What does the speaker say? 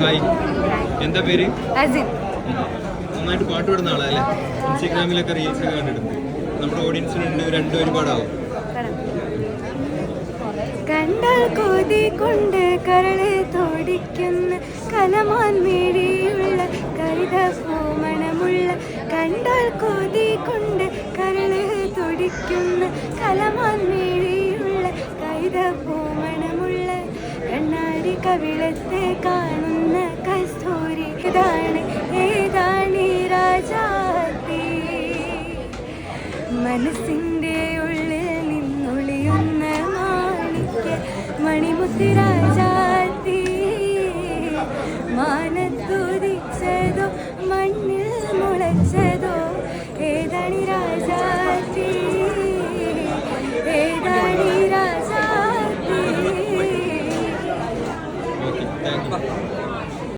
Hi. എന്താ പേര്? നന്നായിട്ട് പാട്ട് പാടുന്ന ആളല്ലേ ഇൻസ്റ്റാഗ്രാമിലൊക്കെ റീൽസ് ഒക്കെ കണ്ടിട്ടുണ്ട്. നമ്മുടെ ഓഡിയൻസിനുണ്ട് രണ്ട് ഒരുപാടാവും. കണ്ടാൽ കൊതി കൊണ്ട് കരളെ തോടിക്കുന്ന കലമാൻ മേടിയുള്ള കരുത പൂമണമുള്ള കണ്ടാൽ കൊതി കൊണ്ട് കരളെ തൊടിക്കുന്ന കലമാൻ മേടിയുള്ള കവിളത്തെ കാണുന്ന കസ്തൂരി ഇതാണ് ഏതാണ് രാജാത്തി മനസ്സിന്റെ ഉള്ളിൽ നിന്നൊളിയുന്ന മാണിക്ക് മണിമുത്തി രാജാതി മാനത്തുതിച്ചതോ മാനത്തു পারতাম